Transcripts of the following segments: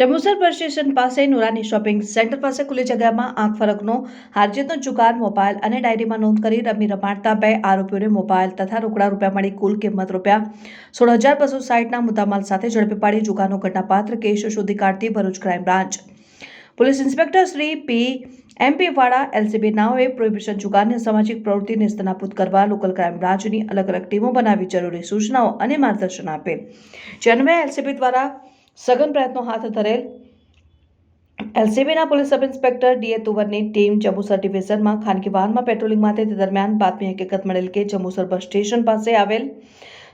Jambusar bus station પાસે Noorani shopping centre પાસે ખુલ્લી જગ્યામાં આંખ ફરકનો હારજીતનો જુગાર મોબાઈલ અને ડાયરીમાં નોંધ કરી રમી રમાડતા બે આરોપીઓને મોબાઈલ તથા રોકડા રૂપિયા મળી કુલ કિંમત રૂપિયા સોળ હજાર બસો સાઠના મુદ્દામાલ સાથે ઝડપી પાડી જુગારનો ઘટનાપાત્ર કેસ શોધી કાઢતી Bharuch crime branch. Police inspector Shri P MP Vala LCB નાઓએ prohibition જુગારની સામાજિક પ્રવૃત્તિ નિસ્તનાબૂદ કરવા લોકલ ક્રાઇમ બ્રાન્ચની અલગ અલગ ટીમો બનાવી જરૂરી સૂચનાઓ અને માર્ગદર્શન આપેલ જે અન્વયે એલસીબી દ્વારા સઘન પ્રયત્નો હાથ ધરેલ એલસીબીના પોલીસ સબ ઇન્સ્પેક્ટર ડીએ તુવરની ટીમ જંબુસર ડિવિઝનમાં ખાનગી વાહનમાં પેટ્રોલિંગ માટે તે દરમિયાન બાતમી હકીકત મળેલ કે જંબુસર બસ સ્ટેશન પાસે આવેલ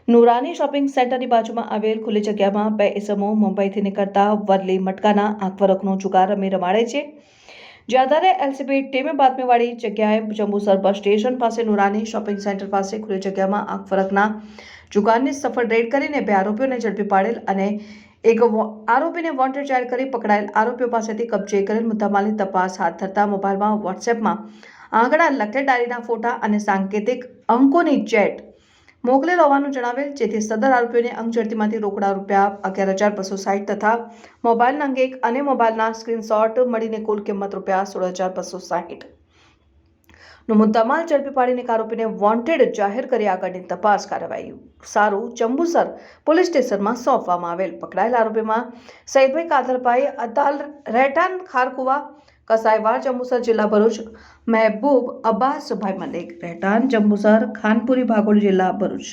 નુરાની શોપિંગ સેન્ટરની બાજુમાં આવેલ ખુલ્લી જગ્યામાં બે ઇસમો મુંબઈથી નીકળતા વરલી મટકાના આંખવરખનો જુગાર રમી રમાડે છે. જે આધારે એલસીબી ટીમે બાતમીવાળી જગ્યાએ જંબુસર બસ સ્ટેશન પાસે નુરાની શોપિંગ સેન્ટર પાસે ખુલ્લી જગ્યામાં આગ ફરકના જુગારની સફળ રેડ કરીને બે આરોપીઓને ઝડપી પાડેલ અને એક આરોપીને વોન્ટેડ જાહેર કરી પકડાયેલ આરોપીઓ પાસેથી કબજે કરેલ મુદ્દામાલની તપાસ હાથ ધરતા મોબાઈલમાં વોટ્સએપમાં આંકડા લખે ડાયરીના ફોટા અને સાંકેતિક અંકોની ચેટ મોકલેલ હોવાનું જણાવેલ, જેથી સદર આરોપીઓને અંક રોકડા રૂપિયા અગિયાર હજાર બસો સાઠ તથા મોબાઈલના અંગે અને મોબાઈલના સ્ક્રીનશોટ મળીને કુલ કિંમત રૂપિયા સોળ હજાર બસો સાઠ નો મુદ્દામાલ ઝડપી પાડીને આરોપીને વોન્ટેડ જાહેર કરી આગળની તપાસ કાર્યવાહી સારું, ચંબુસર પોલીસ સ્ટેશનમાં સોંપવામાં આવેલ. પકડાયેલ આરોપીમાં સૈદભાઈ કાદરભાઈ અતાલ રહેટાન ખારકુવા કસાઈવાડ જંબુસર જિલ્લા ભરૂચ મહેબૂબ અબ્બાસભાઈ મલિક રહેઠાણ જંબુસર ખાનપુરી ભાગોળ જિલ્લા ભરૂચ.